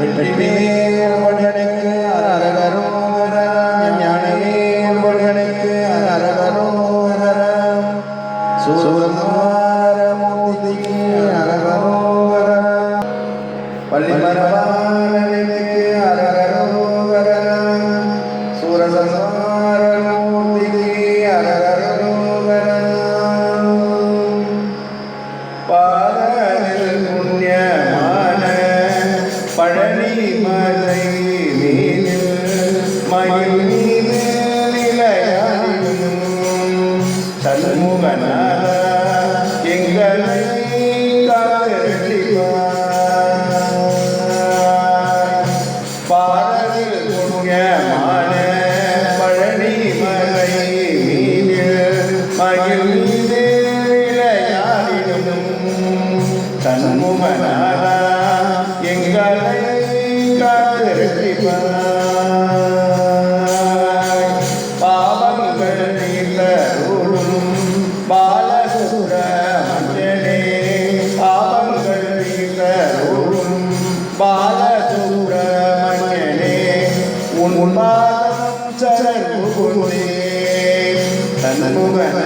Vivir con el இது தன்முகனாரா எங்களை காத்திருக்கிறார் பாவங்கள் இல்லருளும் பாலசுர மஞ்சனே. பாவங்கள் இல்லருளும் பாலசுர மஞ்சனே. உன் பாதம் சரண் புகுந்தே. தன்முகன்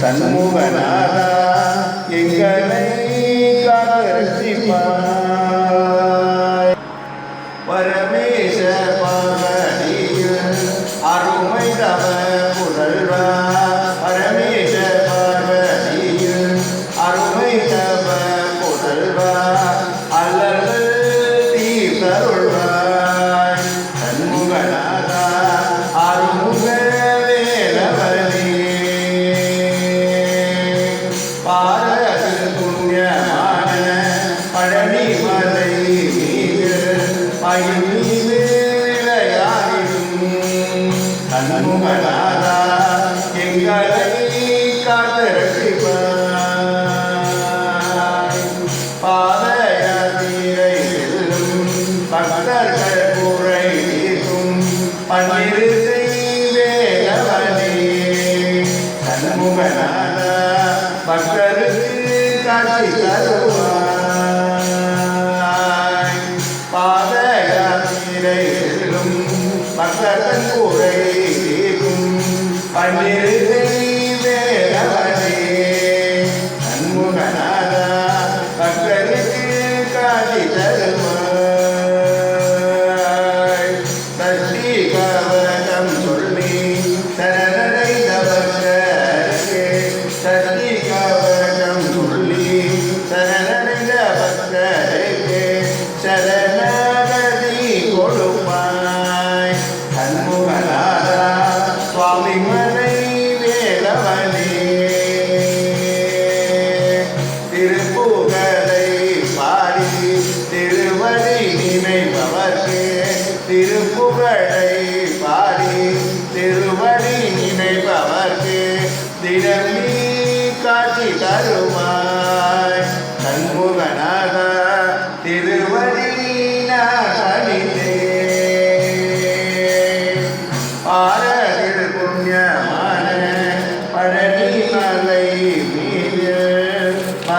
சண்முகநாதா எங்களை பரமேச பரணியில் அருமை தவறு பக்தர்கள் குறை பன்னிரு செய்வேலவனே சண்முகனான பக்தருக்கு காட்சி தருவாய். பாதயாத்திரை செல்லும் பக்தர்கள் குறை பன்னிரு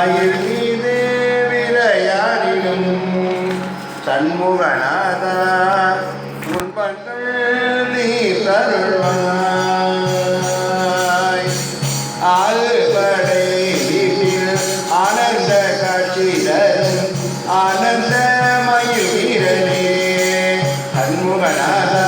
ஞாயிறு மீது விளையாடிடும். சண்முகநாதா உன்பங்கள் நீ தருள்வாய் ஆறுபடை வீட்டில் ஆனந்த காட்சி ஆனந்த மயில் வீரனே. சண்முகநாதா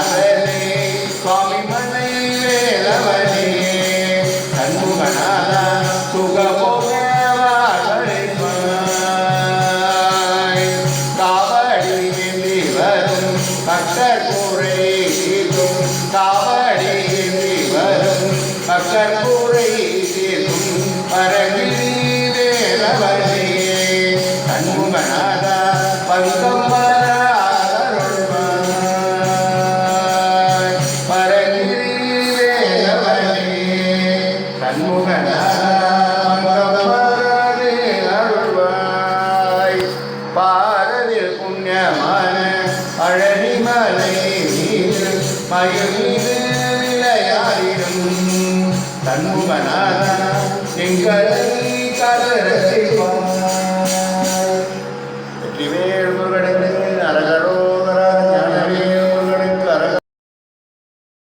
காவடி வரும் அக்கற்புரை தீர்க்கும் கண்முகநாதா பங்கம் பாரதில் புண்ணியமான அழகிமலை மீது மயில் மீது